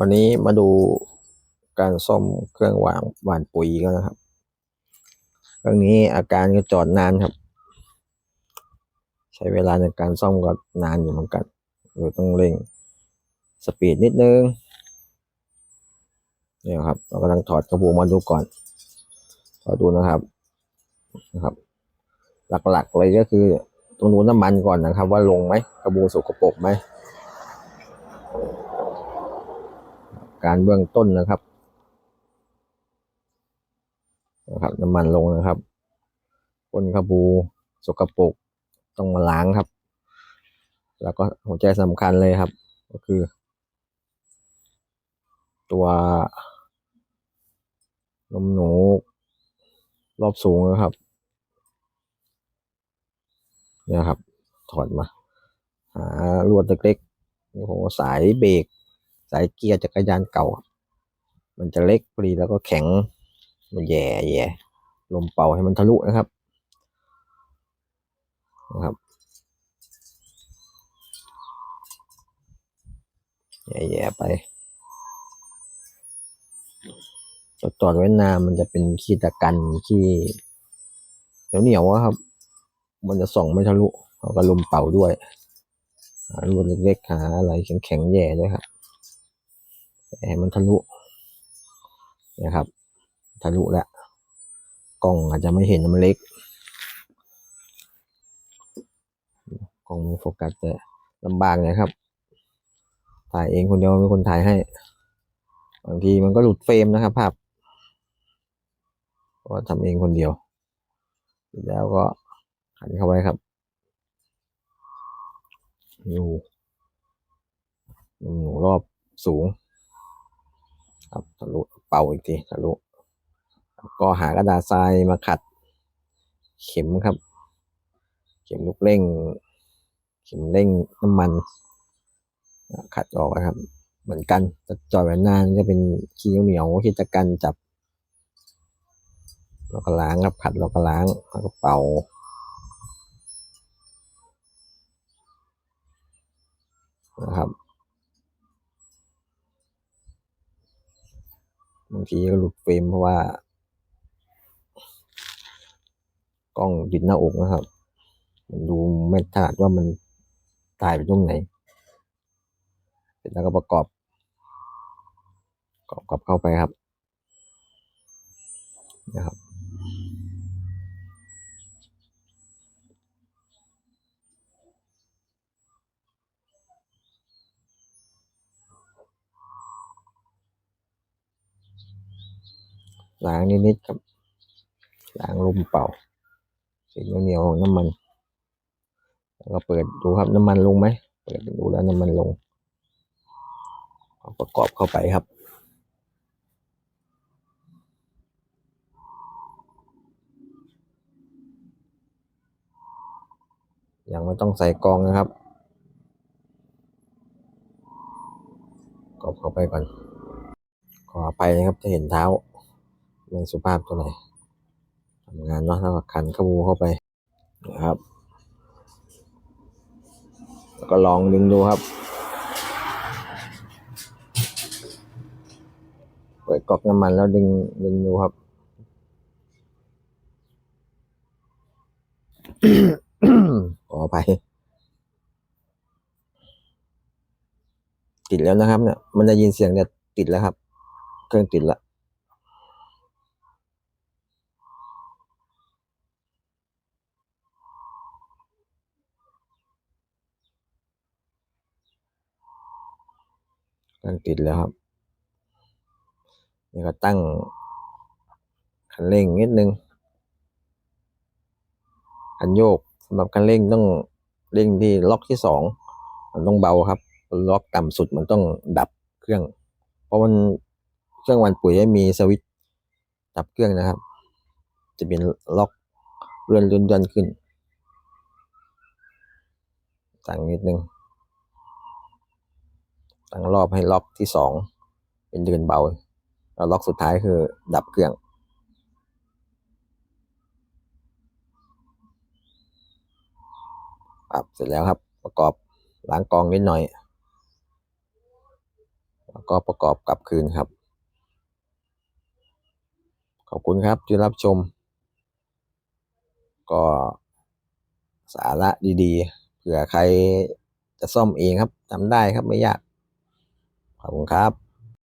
วันนี้มาดูการซ่อมเครื่องวางหวานปุ๋ยกันนะครับ เครื่องนี้อาการก็จอดนานครับ ใช้เวลาในการซ่อมก็นานอยู่เหมือนกันเลยต้องเร่งสปีดนิดนึงเนี่ยครับเรากำลังถอดกระบุมาดูก่อนถอดดูนะครับนะครับ หลักๆเลยก็คือตรงนู้นน้ำมันก่อนนะครับ ว่าลงไหมกระบุงสกปรกไหม การเบื้องต้นนะครับนะครับ น้ำมันลงนะครับก้นกระบูสกปรกต้องมาล้างครับ แล้วก็หัวใจสำคัญเลยครับ ก็คือ ตัวนมหนูรอบสูงนะครับ เนี่ยครับ ถอดมา หาลวดเล็กๆนี่ผมสายเบรก สายเกียร์จักรยานเก่า มันจะเล็กพอดีแล้วก็แข็ง มันแย่แย่ลมเป่าให้มันทะลุนะครับนะครับแย่แย่ไปจอดไว้นานมันจะเป็นขี้ตะกันขี้เหนียวเหนียวอะครับ มันจะส่องไม่ทะลุเอาก็ลมเป่าด้วยหาลวดเล็กๆหาอะไรแข็งๆแย่ด้วยครับ ให้มันทะลุนะครับ ทะลุแล้วกล้องอาจจะไม่เห็นมันเล็กกล้องมันโฟกัสแต่ลำบากนะครับ ถ่ายเองคนเดียวไม่คนถ่ายให้ บางทีมันก็หลุดเฟรมนะครับภาพเพราะทำเองคนเดียว แล้วก็หันเข้าไปครับอยู่หนูรอบสูง ครับทะลุเป่าอีกทีทะลุก็หากระดาษทรายมาขัด เข็มครับ เข็มลูกเร่ง เข็มเร่งน้ำมัน ขัดออกนะครับ เหมือนกันจะจอดไว้นานก็เป็นขี้เหนียวขี้ตะกันจับแล้วก็ล้างครับขัดแล้วก็ล้างแล้วก็เป่านะครับางทีก็หลุดเฟรมเพราะว่า กล้องติดหน้าอกนะครับ มันดูไม่ถนัดว่ามันถ่ายไปตรงไหน เสร็จแล้วก็ประกอบประกอบกลับเข้าไปครับนะครับ ล้างนิดๆครับล้างลมเป่าสีเหนียวๆของน้ำมัน แล้วก็เปิดดูครับน้ำมันลงไหมเปิดดูแล้วน้ำมันลงประกอบเข้าไปครับยังไม่ต้องใส่กองนะครับกรอบเข้าไปก่อน ขออภัยนะครับจะเห็นเท้า ไม่สุภาพเท่าไหร่ทำงานเนาะแล้วก็ขันขบูเข้าไปนะครับ แล้วก็ลองดึงดูครับ เปิดก๊อกน้ำมันแล้วดึงดึงดูครับขออภัยติดแล้วนะครับเนี่ยมันจะยินเสียงเนี่ยติดแล้วครับ เครื่องติดละ เครื่องติดแล้วครับ นี่ก็ตั้งคันเร่งนิดนึงคันโยกสำหรับคันเร่งต้องเร่งที่ล็อกที่สองมันต้องเบาครับ ล็อกต่ำสุดมันต้องดับเครื่อง เพราะมันเครื่องวันปุ๋ยม่มีสวิตดับเครื่องนะครับ จะเป็นล็อกเลื่อนเลื่อนขึ้นตั้งนิดนึง ตั้งรอบให้ล็อกที่สองเป็นเดินเบา แล้วล็อกสุดท้ายคือดับเครื่องครับเสร็จแล้วครับ ประกอบล้างกองนิดหน่อย แล้วก็ประกอบกลับคืนครับ ขอบคุณครับที่รับชม ก็สาระดีๆ เผื่อใครจะซ่อมเองครับทำได้ครับไม่ยาก ขอบคุณครับ